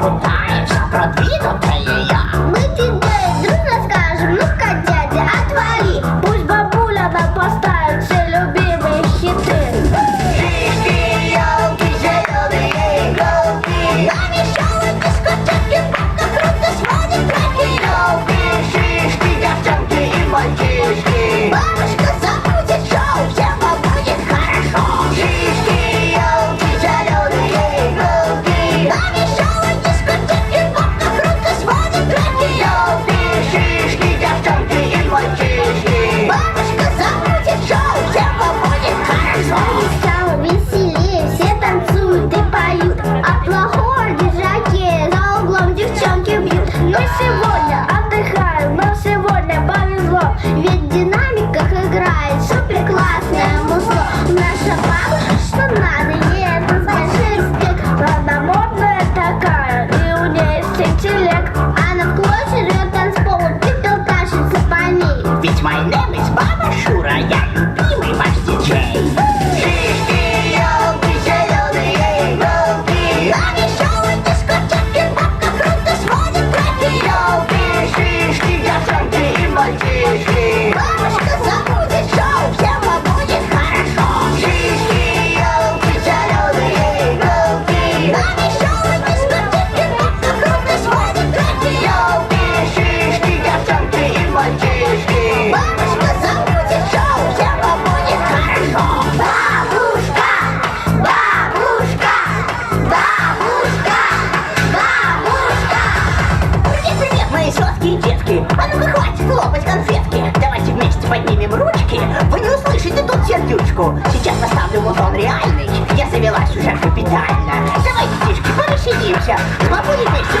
คนไทย Від Слушайте, вы не услышите тут сердючку. Сейчас поставлю вот он реальный. Я завелась уже капитально. Давайте, детишки, повеселимся. Побудем вместе